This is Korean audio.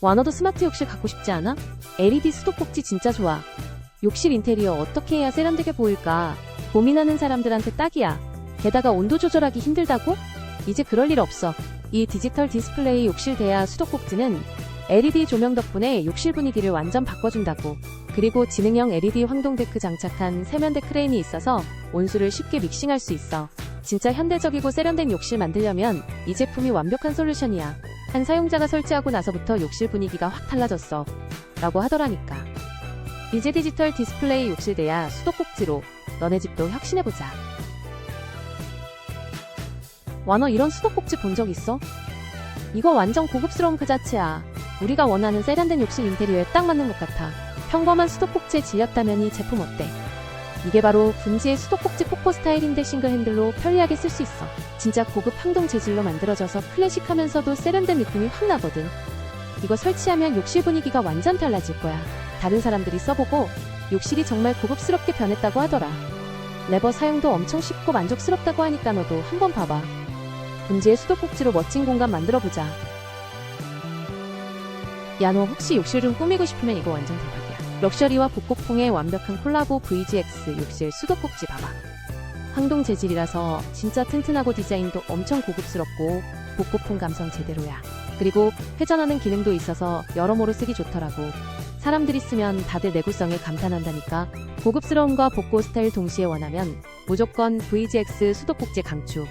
와너도 스마트 욕실 갖고 싶지 않아? LED 수도꼭지 진짜 좋아. 욕실 인테리어 어떻게 해야 세련되게 보일까? 고민하는 사람들한테 딱이야. 게다가 온도 조절하기 힘들다고? 이제 그럴 일 없어. 이 디지털 디스플레이 욕실 대야 수도꼭지는 LED 조명 덕분에 욕실 분위기를 완전 바꿔준다고. 그리고 지능형 LED 황동 데크 장착한 세면대 크레인이 있어서 온수를 쉽게 믹싱할 수 있어. 진짜 현대적이고 세련된 욕실 만들려면 이 제품이 완벽한 솔루션이야. 한 사용자가 설치하고 나서부터 욕실 분위기가 확 달라졌어. 라고 하더라니까. 이제 디지털 디스플레이 욕실 대야 수도꼭지로 너네 집도 혁신해보자. 와, 너 이런 수도꼭지 본 적 있어? 이거 완전 고급스러운 그 자체야. 우리가 원하는 세련된 욕실 인테리어에 딱 맞는 것 같아. 평범한 수도꼭지에 질렸다면 이 제품 어때? 이게 바로 분지의 수도꼭지 폭포 스타일인데 싱글 핸들로 편리하게 쓸 수 있어. 진짜 고급 항동 재질로 만들어져서 클래식하면서도 세련된 느낌이 확 나거든. 이거 설치하면 욕실 분위기가 완전 달라질 거야. 다른 사람들이 써보고 욕실이 정말 고급스럽게 변했다고 하더라. 레버 사용도 엄청 쉽고 만족스럽다고 하니까 너도 한번 봐봐. 분지의 수도꼭지로 멋진 공간 만들어보자. 야, 너 혹시 욕실 좀 꾸미고 싶으면 이거 완전 대박이야. 럭셔리와 복고풍의 완벽한 콜라보 VGX 욕실 수도꼭지 봐봐. 황동 재질이라서 진짜 튼튼하고 디자인도 엄청 고급스럽고 복고풍 감성 제대로야. 그리고 회전하는 기능도 있어서 여러모로 쓰기 좋더라고. 사람들이 쓰면 다들 내구성에 감탄한다니까. 고급스러움과 복고 스타일 동시에 원하면 무조건 VGX 수도꼭지 강추.